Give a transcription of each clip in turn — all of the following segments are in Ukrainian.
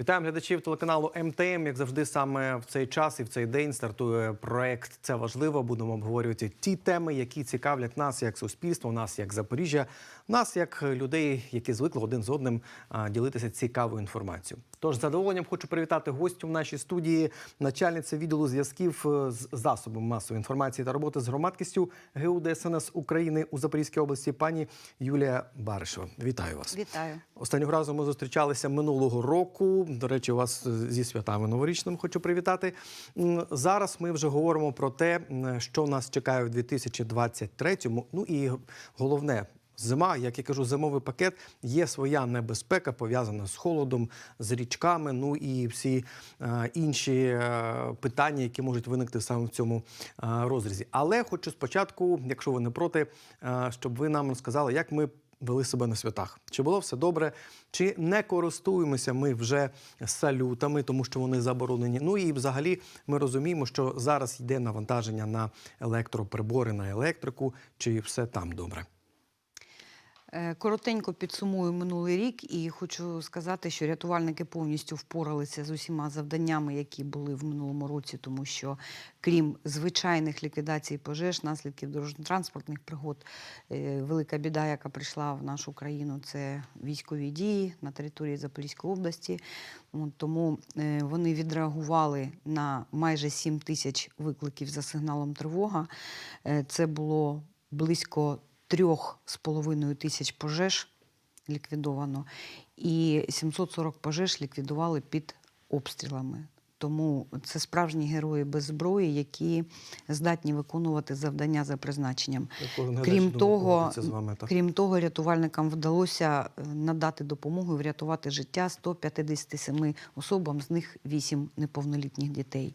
Вітаємо глядачів телеканалу МТМ. Як завжди, саме в цей час і в цей день стартує проект. Це важливо. Будемо обговорювати ті теми, які цікавлять нас як суспільство, нас як Запоріжжя, нас як людей, які звикли один з одним ділитися цікавою інформацією. Тож з задоволенням хочу привітати гостю в нашій студії, начальниця відділу зв'язків е, з засобами масової інформації та роботи з громадськістю ГУ ДСНС України у Запорізькій області, пані Юлія Баришева. Вітаю вас. Вітаю. Останнього разу ми зустрічалися минулого року. До речі, вас е, зі святами новорічними хочу привітати. Зараз ми вже говоримо про те, що нас чекає в 2023-му. Ну і головне. Зима, як я кажу, зимовий пакет є своя небезпека, пов'язана з холодом, з річками, ну і всі е, інші е, питання, які можуть виникти саме в цьому е, розрізі. Але хочу спочатку, якщо ви не проти, е, щоб ви нам розказали, як ми вели себе на святах. Чи було все добре, чи не користуємося ми вже салютами, тому що вони заборонені. Ну і взагалі ми розуміємо, що зараз йде навантаження на електроприбори, на електрику, чи все там добре. Е, Коротенько підсумую минулий рік і хочу сказати, що рятувальники повністю впоралися з усіма завданнями, які були в минулому році, тому що крім звичайних ліквідацій пожеж, наслідків дорожньо-транспортних пригод, е, велика біда, яка прийшла в нашу країну, це військові дії на території Запорізької області. Тому е, вони відреагували на майже 7 тисяч викликів за сигналом тривога. Це було близько трьох з половиною тисяч пожеж ліквідовано, і 740 пожеж ліквідували під обстрілами. Тому це справжні герої без зброї, які здатні виконувати завдання за призначенням. Крім того, вами, крім того, рятувальникам вдалося е, надати допомогу і врятувати життя 157 особам, з них 8 неповнолітніх дітей.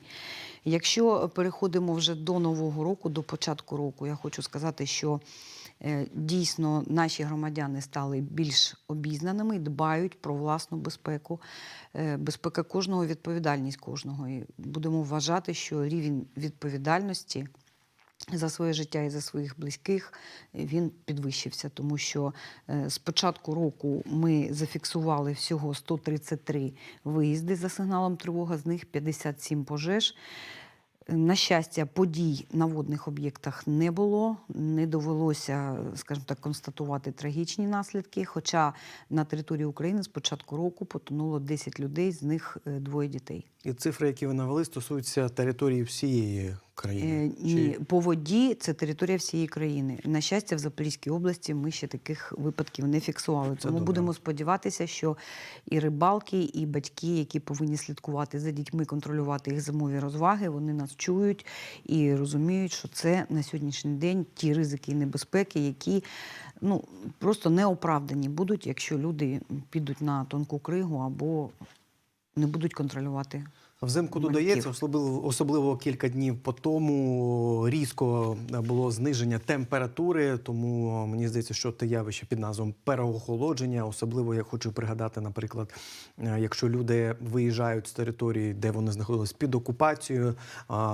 Якщо переходимо вже до нового року, до початку року, я хочу сказати, що дійсно наші громадяни стали більш обізнаними і дбають про власну безпеку. Е, Безпека кожного, відповідальність кожного. І будемо вважати, що рівень відповідальності за своє життя і за своїх близьких він підвищився, тому що е, з початку року ми зафіксували всього 133 виїзди за сигналом тривога, з них 57 пожеж. На щастя, подій на водних об'єктах не було, не довелося, скажімо так, констатувати трагічні наслідки. Хоча на території України з початку року потонуло 10 людей, з них е, двоє дітей. І цифри, які ви навели, стосуються території всієї країни. Е, Ні, по воді це територія всієї країни. На щастя, в Запорізькій області ми ще таких випадків не фіксували. Тому добре. будемо сподіватися, що і рибалки, і батьки, які повинні слідкувати за дітьми, контролювати їх зимові розваги, вони нас чують і розуміють, що це на сьогоднішній день ті ризики і небезпеки, які ну просто неоправдані будуть, якщо люди підуть на тонку кригу або не будуть контролювати. Взимку додається, особливо, особливо кілька днів по тому різко було зниження температури, тому мені здається, що те явище під назвом переохолодження. Особливо я хочу пригадати, наприклад, е, якщо люди виїжджають з території, де вони знаходились під окупацією,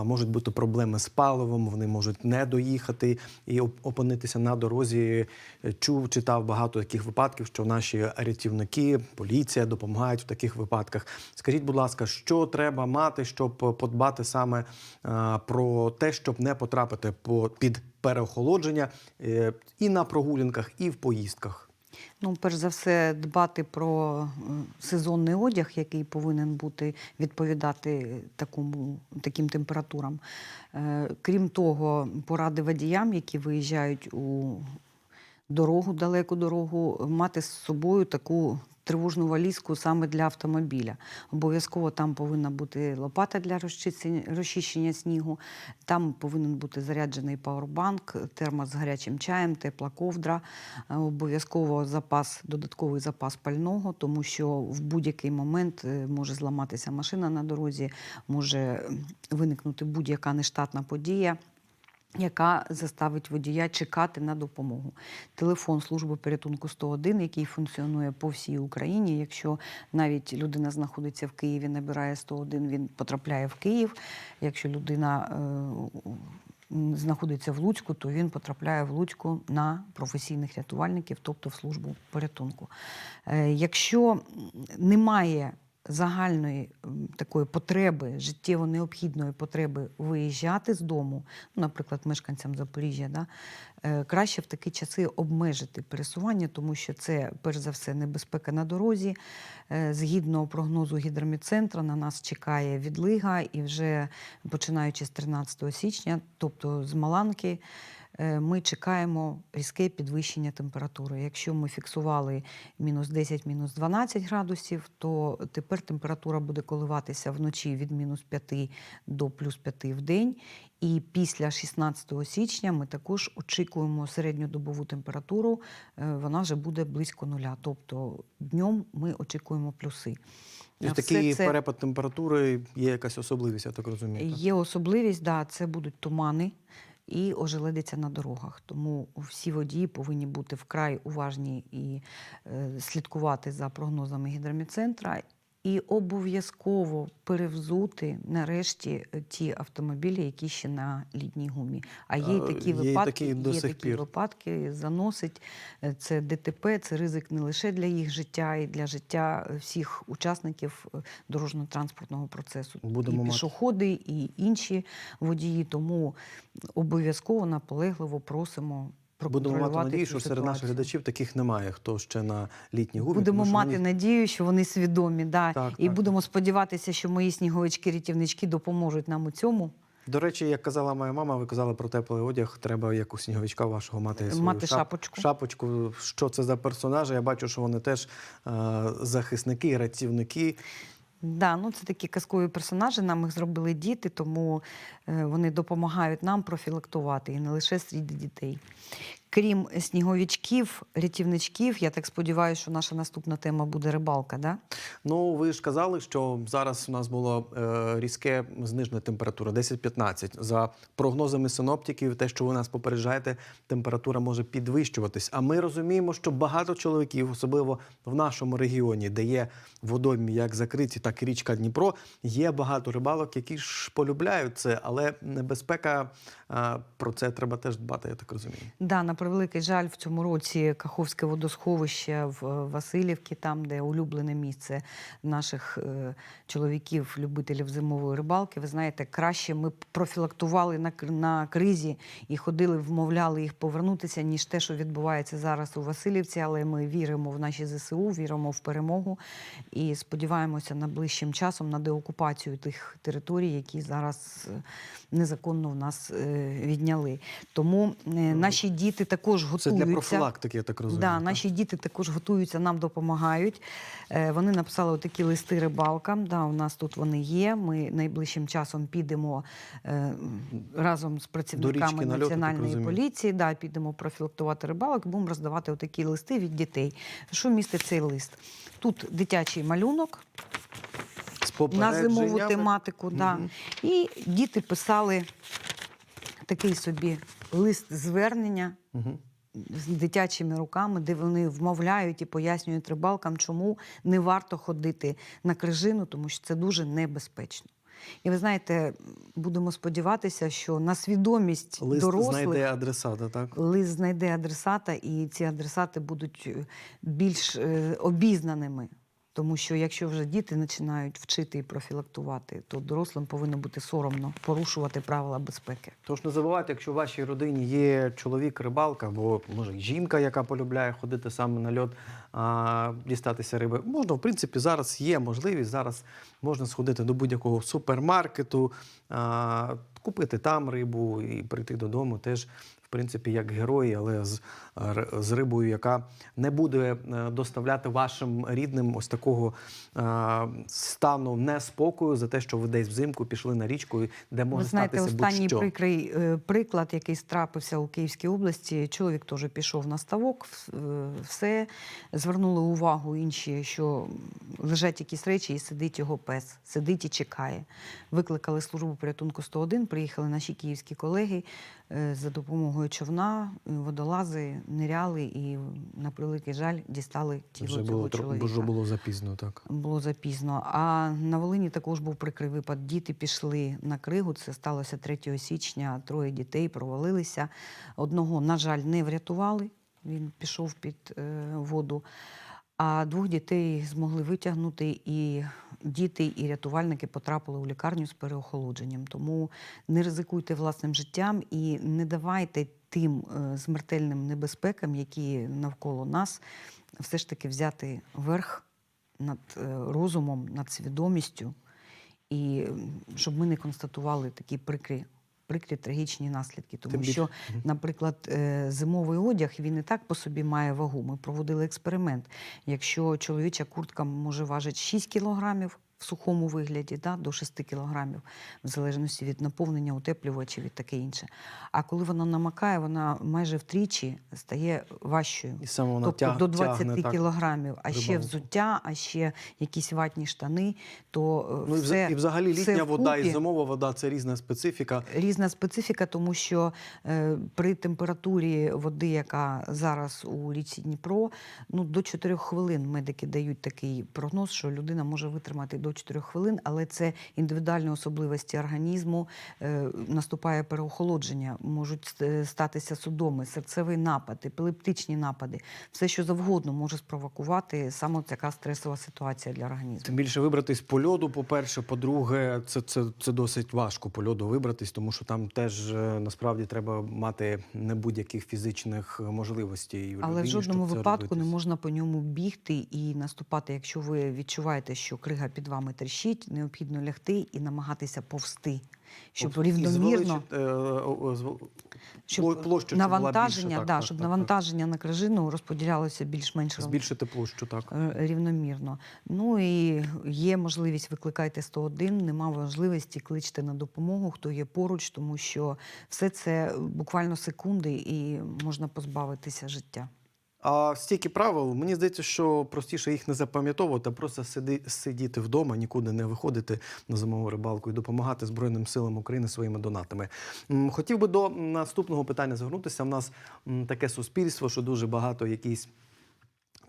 можуть бути проблеми з паливом, вони можуть не доїхати і опинитися на дорозі. Е, Чув, читав багато таких випадків, що наші рятівники, поліція допомагають в таких випадках. Скажіть, будь ласка, що треба мати, щоб подбати саме е, про те, щоб не потрапити під переохолодження е, і на прогулянках, і в поїздках? Ну, перш за все, дбати про е, сезонний одяг, який повинен бути відповідати такому, таким температурам. Е, Крім того, поради водіям, які виїжджають у дорогу, далеку дорогу, мати з собою таку тривожну валізку саме для автомобіля. Обов'язково там повинна бути лопата для розчищення, снігу, там повинен бути заряджений пауербанк, термос з гарячим чаєм, тепла ковдра, е, обов'язково запас, додатковий запас пального, тому що в будь-який момент е, може зламатися машина на дорозі, може виникнути будь-яка нештатна подія яка заставить водія чекати на допомогу. Телефон служби порятунку 101, який функціонує по всій Україні. Якщо навіть людина знаходиться в Києві, набирає 101, він потрапляє в Київ. Якщо людина е, знаходиться в Луцьку, то він потрапляє в Луцьку на професійних рятувальників, тобто в службу порятунку. Е, Якщо немає загальної такої потреби, життєво необхідної потреби виїжджати з дому, ну, наприклад, мешканцям Запоріжжя, да, е, краще в такі часи обмежити пересування, тому що це, перш за все, небезпека на дорозі. Е, Згідно прогнозу гідромедцентру, на нас чекає відлига, і вже починаючи з 13 січня, тобто з Маланки, ми чекаємо різке підвищення температури. Якщо ми фіксували мінус 10, мінус 12 градусів, то тепер температура буде коливатися вночі від мінус 5 до плюс 5 в день. І після 16 січня ми також очікуємо середньодобову температуру, е, вона вже буде близько нуля. Тобто днем ми очікуємо плюси. І такий це- перепад температури є якась особливість, я так розумію. так? Є особливість, да, це будуть тумани і ожеледиться на дорогах. Тому всі водії повинні бути вкрай уважні і е, слідкувати за прогнозами гідромедцентра. І обов'язково перевзути нарешті е, ті автомобілі, які ще на літній гумі. А є й А, такі є випадки, такі до є сих такі пір. випадки, заносить Е, це ДТП, це ризик не лише для їх життя, і для життя е, всіх учасників е, дорожньо-транспортного процесу. Будемо і мати. пішоходи, і інші водії. Тому обов'язково наполегливо просимо Будемо мати надію, що серед наших глядачів таких немає, хто ще на літній гумі. Будемо тому мати мені- надію, що вони свідомі. Да. Так, і так, будемо сподіватися, що мої сніговички-рятівнички допоможуть нам у цьому. До речі, як казала моя мама, ви казали про теплий одяг. Треба як у сніговичка вашого мати свою Мати шап- шапочку. Шапочку. Що це за персонажі? Я бачу, що вони теж е, захисники, рятівники. Да, ну це такі казкові персонажі. Нам їх зробили діти, тому е, вони допомагають нам профілактувати і не лише серед дітей. Крім сніговичків, рятівничків, я так сподіваюся, що наша наступна тема буде рибалка. Да? Ну, ви ж казали, що зараз у нас було е, різке знижена температура 10-15. За прогнозами синоптиків, те, що ви нас попереджаєте, температура може підвищуватись. А ми розуміємо, що багато чоловіків, особливо в нашому регіоні, де є водоймі як закриті, так і річка Дніпро, є багато рибалок, які ж полюбляють це, але небезпека е, про це треба теж дбати, я так розумію. Да, на превеликий жаль, в цьому році Каховське водосховище в Васильівці, там, де улюблене місце наших е, чоловіків, любителів зимової рибалки. Ви знаєте, краще ми профілактували на, на кризі і ходили, вмовляли їх повернутися, ніж те, що відбувається зараз у Васильівці. Але ми віримо в наші ЗСУ, віримо в перемогу і сподіваємося найближчим часом на деокупацію тих територій, які зараз е, незаконно в нас е, відняли. Тому е, наші діти також Це готуються. для профілактики, я так розумію. Да, так? наші діти також готуються, нам допомагають. Е, Вони написали такі листи рибалкам. Да, у нас тут вони є. Ми найближчим часом підемо е, разом з працівниками на льот, я так національної поліції. Да, підемо профілактувати рибалок, і будемо роздавати такі листи від дітей. Що містить цей лист? Тут дитячий малюнок на зимову тематику. Да. І діти писали такий собі лист звернення Мгм. з дитячими руками, де вони вмовляють і пояснюють рибалкам, чому не варто ходити на крижину, тому що це дуже небезпечно. І ви знаєте, будемо сподіватися, що на свідомість Лист дорослих знайде адресата, так? лист знайде адресата, і ці адресати будуть більш е, обізнаними. Тому що якщо вже діти починають вчити і профілактувати, то дорослим повинно бути соромно порушувати правила безпеки. Тож не забувайте, якщо в вашій родині є чоловік рибалка, або може жінка, яка полюбляє ходити саме на льот, а, дістатися риби. Можна, в принципі, зараз є можливість. Зараз можна сходити до будь-якого супермаркету, а, купити там рибу і прийти додому теж. Принципі, як герої, але з, з рибою, яка не буде е, доставляти вашим рідним ось такого е, стану неспокою за те, що ви десь взимку пішли на річку, де може Ви знаєте, статися останній будь-що. прикрий е, приклад, який трапився у Київській області. Чоловік теж пішов на ставок, все звернули увагу інші, що лежать якісь речі, і сидить його пес, сидить і чекає. Викликали службу порятунку 101, приїхали наші київські колеги за допомогою човна, е, водолази ниряли і на превеликий жаль дістали тіло Вже цього було, чоловіка вже було запізно, так. було запізно. А на Волині також був прикрий випад. Діти пішли на кригу. Це сталося 3 січня. Троє дітей провалилися. Одного, на жаль, не врятували. Він пішов під е, воду. А двох дітей змогли витягнути і діти і рятувальники потрапили у лікарню з переохолодженням. Тому не ризикуйте власним життям і не давайте тим е, смертельним небезпекам, які навколо нас, все ж таки взяти верх над е, розумом, над свідомістю, і щоб ми не констатували такі прикрі. Прикрі трагічні наслідки, тому Тим що, наприклад, е, зимовий одяг він і так по собі має вагу. Ми проводили експеримент. Якщо чоловіча куртка може важити 6 кілограмів в сухому вигляді, да, до 6 кілограмів, в залежності від наповнення утеплювачів і таке інше. А коли вона намакає, вона майже втричі стає важчою. І саме вона тобто тяг- до 20 тягне, кілограмів, а ще рибалку. взуття, а ще якісь ватні штани, то е, Ну все, і взагалі все літня вода і зимова вода це різна специфіка. Різна специфіка, тому що е, при температурі води, яка зараз у річці Дніпро, ну до 4 хвилин медики дають такий прогноз, що людина може витримати до 4 хвилин, але це індивідуальні особливості організму. Е, наступає переохолодження, можуть е, статися судоми, серцевий напад, епілептичні напади. Все, що завгодно може спровокувати саме така стресова ситуація для організму. Тим більше вибратись по льоду, по-перше, по-друге, це, це, це досить важко по льоду вибратись, тому що там теж е, насправді треба мати не будь-яких фізичних можливостей. Але в жодному випадку не можна по ньому бігти і наступати. Якщо ви відчуваєте, що крига під вами тріщить, необхідно лягти і намагатися повсти, щоб і рівномірно, е, зв- щоб була навантаження, так, да, так, щоб так, так. на крижину розподілялося більш-менш збільшити площу, так. е, рівномірно. Ну і є можливість, викликайте 101, нема можливості, кличте на допомогу, хто є поруч, тому що все це буквально секунди і можна позбавитися життя. А стільки правил, мені здається, що простіше їх не запам'ятовувати, а просто сиди, сидіти вдома, нікуди не виходити на зимову рибалку і допомагати Збройним силам України своїми донатами. Хотів би до наступного питання звернутися. У нас таке суспільство, що дуже багато якісь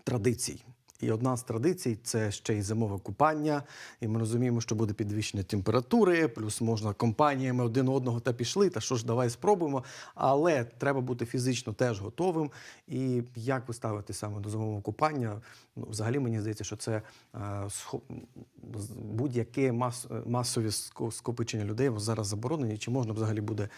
традицій. І одна з традицій це ще й зимове купання. І ми розуміємо, що буде підвищення температури, плюс можна компаніями один одного та пішли. Та що ж, давай спробуємо. Але треба бути фізично теж готовим. І як ви ставите саме до зимового купання? Ну, взагалі мені здається, що це е, будь-яке мас, масові скопичення людей зараз заборонені. Чи можна взагалі буде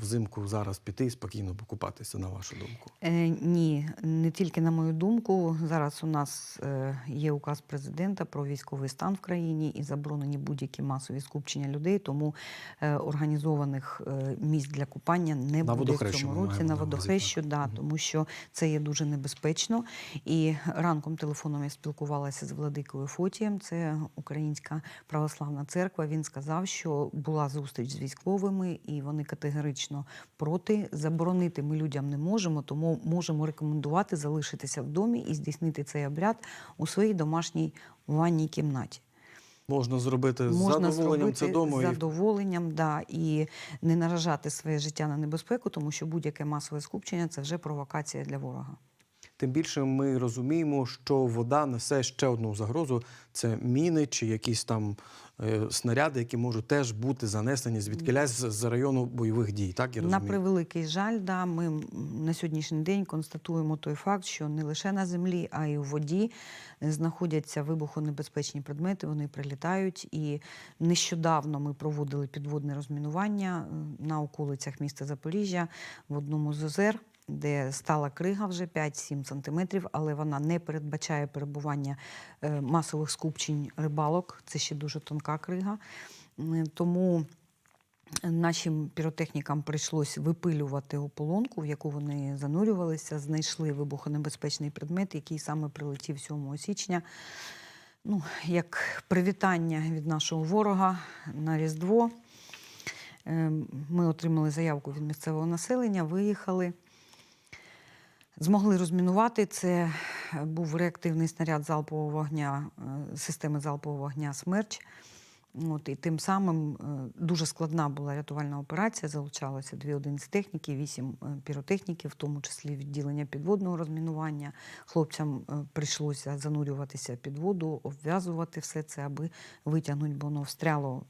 взимку зараз піти і спокійно покупатися, на вашу думку? Е, ні, не тільки на мою думку. Зараз у нас е, є указ президента про військовий стан в країні і заборонені будь-які масові скупчення людей, тому е, організованих е, місць для купання не На буде в цьому році. На водохрещу, да, Мгм. тому що це є дуже небезпечно. І ранком телефоном я спілкувалася з владикою Фотієм, це Українська православна церква. Він сказав, що була зустріч з військовими, і вони категорично проти. Заборонити ми людям не можемо, тому можемо рекомендувати залишитися в домі і здійснити цей обряд у своїй домашній ванній кімнаті. Можна зробити з задоволенням це дому з задоволенням, і да, і не наражати своє життя на небезпеку, тому що будь-яке масове скупчення це вже провокація для ворога. Тим більше ми розуміємо, що вода несе ще одну загрозу: це міни чи якісь там е, снаряди, які можуть теж бути занесені звідкилясь з, з району бойових дій. Так я На превеликий жаль, да, ми на сьогоднішній день констатуємо той факт, що не лише на землі, а й у воді е, знаходяться вибухонебезпечні предмети, вони прилітають. І нещодавно ми проводили підводне розмінування е, на околицях міста Запоріжжя в одному з озер. Де стала крига вже 5-7 сантиметрів, але вона не передбачає перебування е, масових скупчень рибалок. Це ще дуже тонка крига. Тому Нашим піротехнікам прийшлось випилювати ополонку, в яку вони занурювалися, знайшли вибухонебезпечний предмет, який саме прилетів 7 січня. Ну, як привітання від нашого ворога на Різдво. Ем, Ми отримали заявку від місцевого населення, виїхали. Змогли розмінувати. Це був реактивний снаряд залпового вогня, е, системи залпового вогня Смерч. От, і тим самим е, дуже складна була рятувальна операція. Залучалося дві одиниці техніки, вісім е, піротехніків, в тому числі відділення підводного розмінування. Хлопцям е, прийшлося занурюватися під воду, обв'язувати все це, аби витягнути, бо воно встряло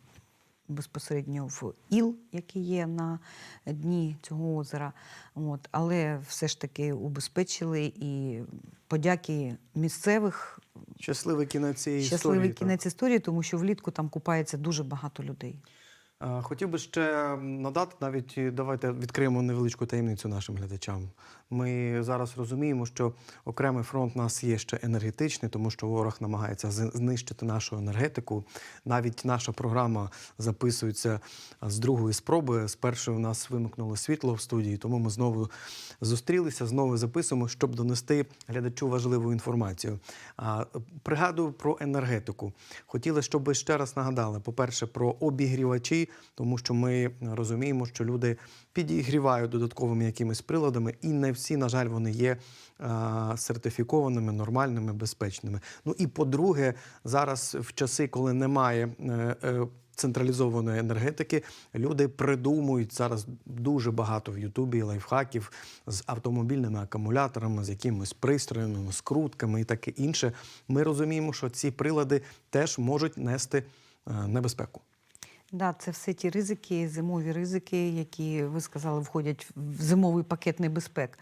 безпосередньо в іл, який є на дні цього озера. От. Але все ж таки убезпечили і подяки місцевих Щасливий кінець цієї щасливий історії. так. кінець історії, тому що влітку там купається дуже багато людей. А, Хотів би ще надати навіть е, давайте відкриємо невеличку таємницю нашим глядачам. Ми зараз розуміємо, що окремий фронт у нас є ще енергетичний, тому що ворог намагається знищити нашу енергетику. Навіть наша програма записується з другої спроби. З першої у нас вимкнуло світло в студії, тому ми знову зустрілися, знову записуємо, щоб донести глядачу важливу інформацію. Пригадую про енергетику. Хотіли, щоб ви ще раз нагадали, по-перше, про обігрівачі, тому що ми розуміємо, що люди підігрівають додатковими якимись приладами, і не всі, на жаль, вони є сертифікованими, нормальними, безпечними. Ну і по-друге, зараз в часи, коли немає. е, е, Централізованої енергетики люди придумують зараз дуже багато в Ютубі лайфхаків з автомобільними акумуляторами, з якимись пристроями, скрутками і таке інше. Ми розуміємо, що ці прилади теж можуть нести е, небезпеку. Да, це все ті ризики, зимові ризики, які ви сказали, входять в зимовий пакет небезпек,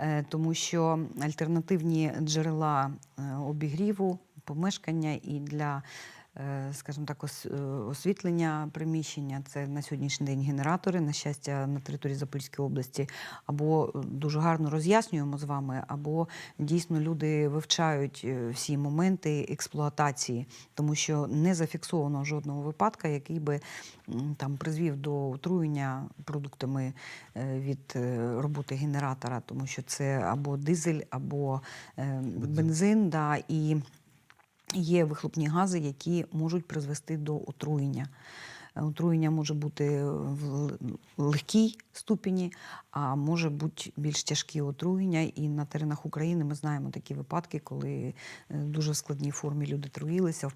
Е, тому що альтернативні джерела е, обігріву, помешкання і для, скажімо так, е, освітлення приміщення. Це на сьогоднішній день генератори. На щастя, на території Запорізької області. Або дуже гарно роз'яснюємо з вами, або дійсно люди вивчають е, всі моменти експлуатації, тому що не зафіксовано жодного випадка, який би там призвів до отруєння продуктами е, від е, роботи генератора, тому що це або дизель, або е, бензин, да, і є вихлопні гази, які можуть призвести до отруєння. Е, Отруєння може бути в легкій ступені, а може бути більш тяжкі отруєння. І на теренах України ми знаємо такі випадки, коли е, дуже в складній формі люди труїлися.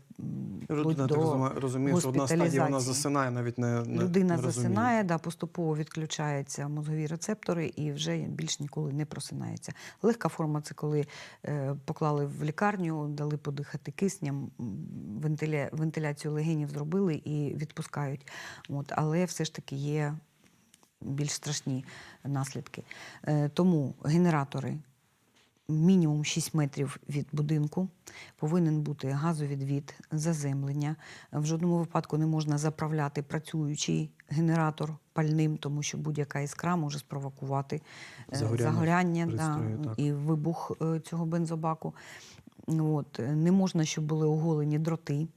Людина до розума- розуміє, що одна стадія вона засинає, навіть не, не Людина не засинає, да, поступово відключаються мозгові рецептори і вже більш ніколи не просинається. Легка форма це коли е, поклали в лікарню, дали подихати киснем, вентиля, вентиляцію легенів зробили і відпускають. От, але все ж таки є більш страшні наслідки. Е, тому генератори мінімум 6 метрів від будинку, повинен бути газовідвід, заземлення. В жодному випадку не можна заправляти працюючий генератор пальним, тому що будь-яка іскра може спровокувати е, Загоряння загоряння да, і вибух е, цього бензобаку. От. Не можна, щоб були оголені дроти.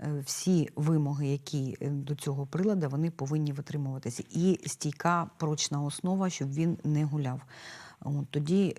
Е, Всі вимоги, які е, до цього прилада, вони повинні витримуватися. І стійка прочна основа, щоб він не гуляв. От, тоді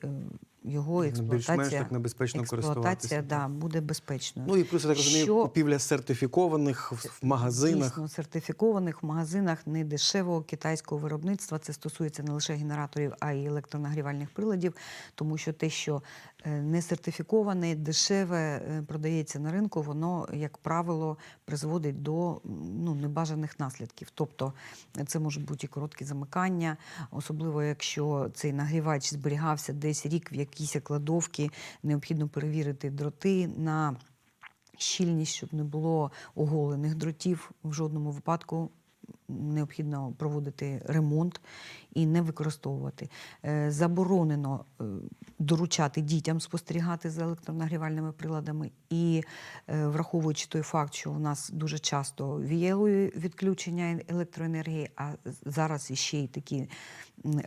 е, його Більш-менш експлуатація, так небезпечно експлуатація користуватися. да, буде безпечною. Ну і плюс, я так розумію, Що- купівля сертифікованих в в магазинах. Дійсно, сертифікованих в магазинах недешевого китайського виробництва. Це стосується не лише генераторів, а й електронагрівальних приладів, тому що те, що е, не сертифіковане, дешеве е, продається на ринку, воно, як правило, призводить до ну, небажаних наслідків. Тобто е, це може бути і короткі замикання, особливо якщо цей нагрівач зберігався десь рік в якійсь кладовки, необхідно перевірити дроти на щільність, щоб не було оголених дротів в жодному випадку. Необхідно проводити ремонт і не використовувати. Е, Заборонено е, доручати дітям спостерігати за електронагрівальними приладами. І е, враховуючи той факт, що у нас дуже часто вієлові відключення електроенергії, а зараз іще й такі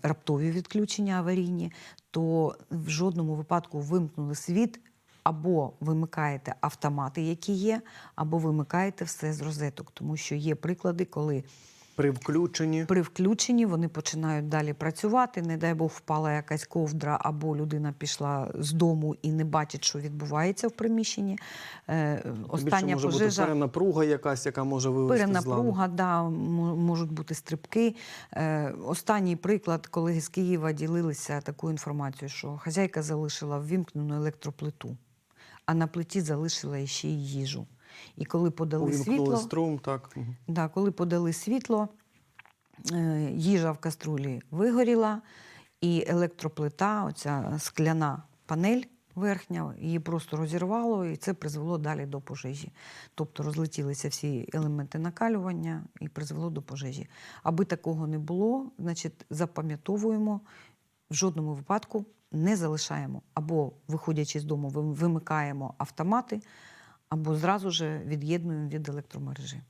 раптові відключення аварійні, то в жодному випадку вимкнули світ або вимикаєте автомати, які є, або вимикаєте все з розеток, тому що є приклади, коли При включенні при включенні вони починають далі працювати. Не дай Бог впала якась ковдра, або людина пішла з дому і не бачить, що відбувається в приміщенні. Е, Остання більше може бути перенапруга якась, яка може вивести з ладу. Перенапруга, да, можуть бути стрибки. Е, останній приклад, колеги з Києва ділилися такою інформацією, що хазяйка залишила ввімкнену електроплиту, а на плиті залишила ще й їжу. І коли подали Увімкнули світло, струм, так. Да, коли подали світло, е, їжа в каструлі вигоріла, і електроплита, оця скляна панель верхня, її просто розірвало, і це призвело далі до пожежі. Тобто розлетілися всі елементи накалювання і призвело до пожежі. Аби такого не було, значить, запам'ятовуємо. в жодному випадку не залишаємо. Або, виходячи з дому, вимикаємо автомати, або зразу ж від'єднуємо від електромережі.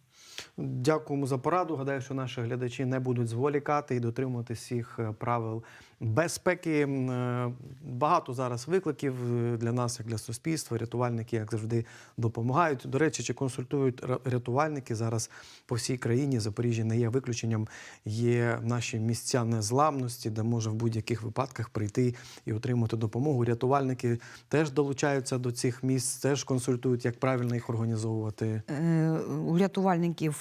Дякуємо за пораду. Гадаю, що наші глядачі не будуть зволікати і дотримуватися всіх е, правил безпеки. Е, Багато зараз викликів е, для нас, як для суспільства. Рятувальники, як завжди, допомагають. До речі, чи консультують рятувальники зараз по всій країні. Запоріжжя не є виключенням. Є наші місця незламності, де може в будь-яких випадках прийти і отримати допомогу. Рятувальники теж долучаються до цих місць, теж консультують, як правильно їх організовувати. У рятувальників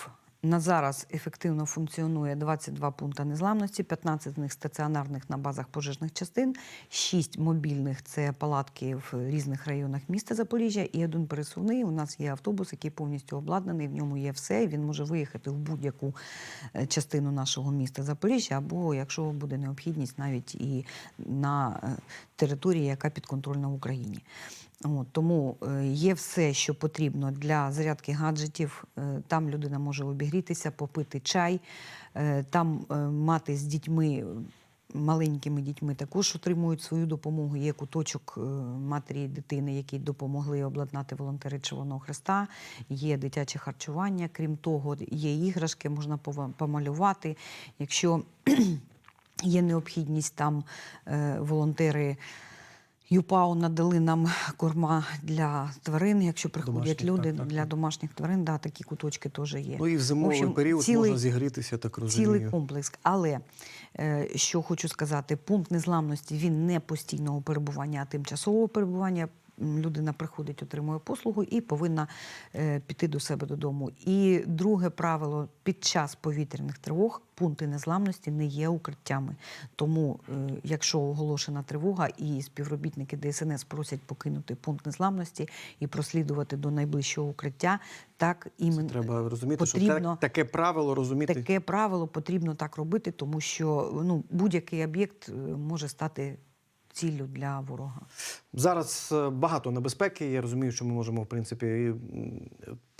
на зараз ефективно функціонує 22 пункти незламності, 15 з них стаціонарних на базах пожежних частин, 6 мобільних це палатки в різних районах міста Запоріжжя, і один пересувний. У нас є автобус, який повністю обладнаний. В ньому є все. і Він може виїхати в будь-яку е, частину нашого міста Запоріжжя, або якщо буде необхідність, навіть і на е, території, яка підконтрольна Україні. От, тому е, є все, що потрібно для зарядки гаджетів. Е, Там людина може обігрітися, попити чай, е, там мати з дітьми. Маленькими дітьми також отримують свою допомогу. Є куточок матері і дитини, які допомогли обладнати волонтери Червоного Хреста. Є дитяче харчування. Крім того, є іграшки, можна помалювати. Якщо є необхідність, там волонтери. ЮПАО надали нам корма для тварин, якщо приходять Домашніх, люди так, так, для так. домашніх тварин, да, такі куточки теж є. Ну і в зимовий общем, період цілий- можна зігрітися, так розумію. Цілий комплекс. Але е, що хочу сказати, пункт незламності він не постійного перебування, а тимчасового перебування. Людина приходить, отримує послугу і повинна е, піти до себе додому. І друге правило: під час повітряних тривог пункти незламності не є укриттями. Тому, е, якщо оголошена тривога і співробітники ДСНС просять покинути пункт незламності і прослідувати до найближчого укриття, так Це іменно треба розуміти, що потрібно- так, таке правило розуміти. Таке правило потрібно так робити, тому що ну, будь-який об'єкт е, може стати ціллю для ворога. Зараз е, багато небезпеки. Я розумію, що ми можемо, в принципі,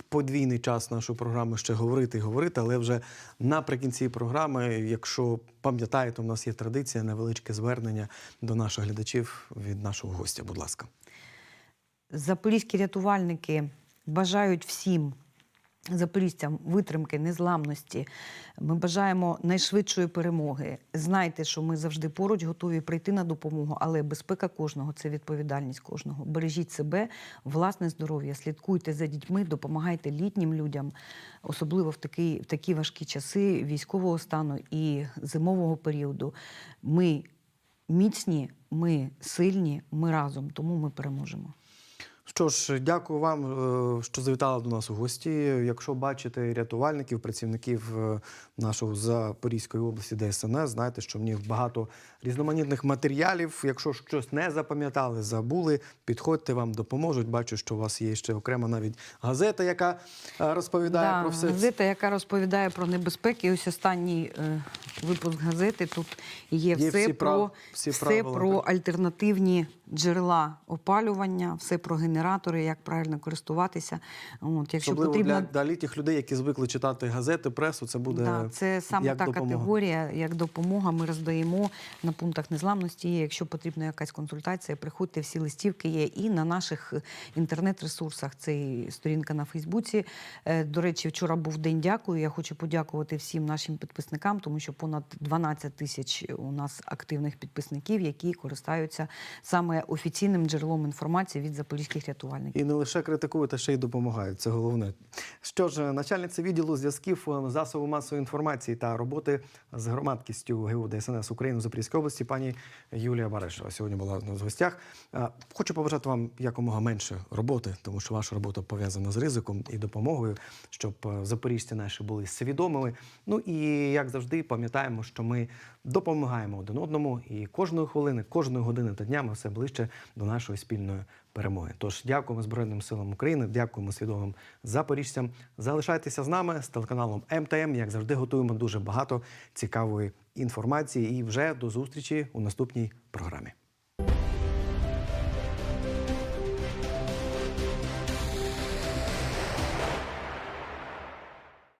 подвійний час нашої програми ще говорити і говорити, але вже наприкінці програми, якщо пам'ятаєте, у нас є традиція, невеличке звернення до наших глядачів від нашого гостя. Будь ласка. Запорізькі рятувальники бажають всім запорізькам витримки, незламності. Ми бажаємо найшвидшої перемоги. Знайте, що ми завжди поруч готові прийти на допомогу, але безпека кожного це відповідальність кожного. Бережіть себе, власне здоров'я, слідкуйте за дітьми, допомагайте літнім людям, особливо в такі, в такі важкі часи військового стану і зимового періоду. Ми міцні, ми сильні, ми разом, тому ми переможемо. Що ж, дякую вам, е, що завітали до нас у гості. Якщо бачите рятувальників, працівників е, нашого Запорізької області ДСНС, знаєте, що них багато різноманітних матеріалів. Якщо щось не запам'ятали, забули, підходьте, вам допоможуть. Бачу, що у вас є ще окрема навіть газета, яка е, розповідає про все. Газета, яка розповідає про небезпеки. Ось останній е, випуск газети. Тут є, Є все, всі про, прав- всі все правила, про так. альтернативні джерела опалювання, все про генератори, як правильно користуватися. От, якщо Особливо потрібно, для, для літніх людей, які звикли читати газети, пресу, це буде Да, це саме та допомога. категорія, як допомога. Ми роздаємо на пунктах незламності. є. Якщо потрібна якась консультація, приходьте, всі листівки є і на наших е, інтернет-ресурсах. Це і сторінка на Фейсбуці. Е, До речі, вчора був день дякую. Я хочу подякувати всім нашим підписникам, тому що понад 12 тисяч у нас активних підписників, які користаються саме офіційним джерелом інформації від запорізьких рятувальників. І не лише критикують, а ще й допомагають. Це головне. Що ж, начальниця відділу зв'язків е, засобу масової інформації та роботи з громадськістю ГУ ДСНС України в Запорізькій області, пані Юлія Барешева сьогодні була у нас в гостях. Е, Хочу побажати вам якомога менше роботи, тому що ваша робота пов'язана з ризиком і допомогою, щоб е, запоріжці наші були свідомими. Ну і як завжди, пам'ятаємо, що ми допомагаємо один одному, і кожної хвилини, кожної години та дня ми все ближче до нашої спільної перемоги. Тож дякуємо Збройним силам України, дякуємо свідомим запоріжцям. Залишайтеся з нами з телеканалом МТМ. Як завжди, готуємо дуже багато цікавої інформації. І вже до зустрічі у наступній програмі.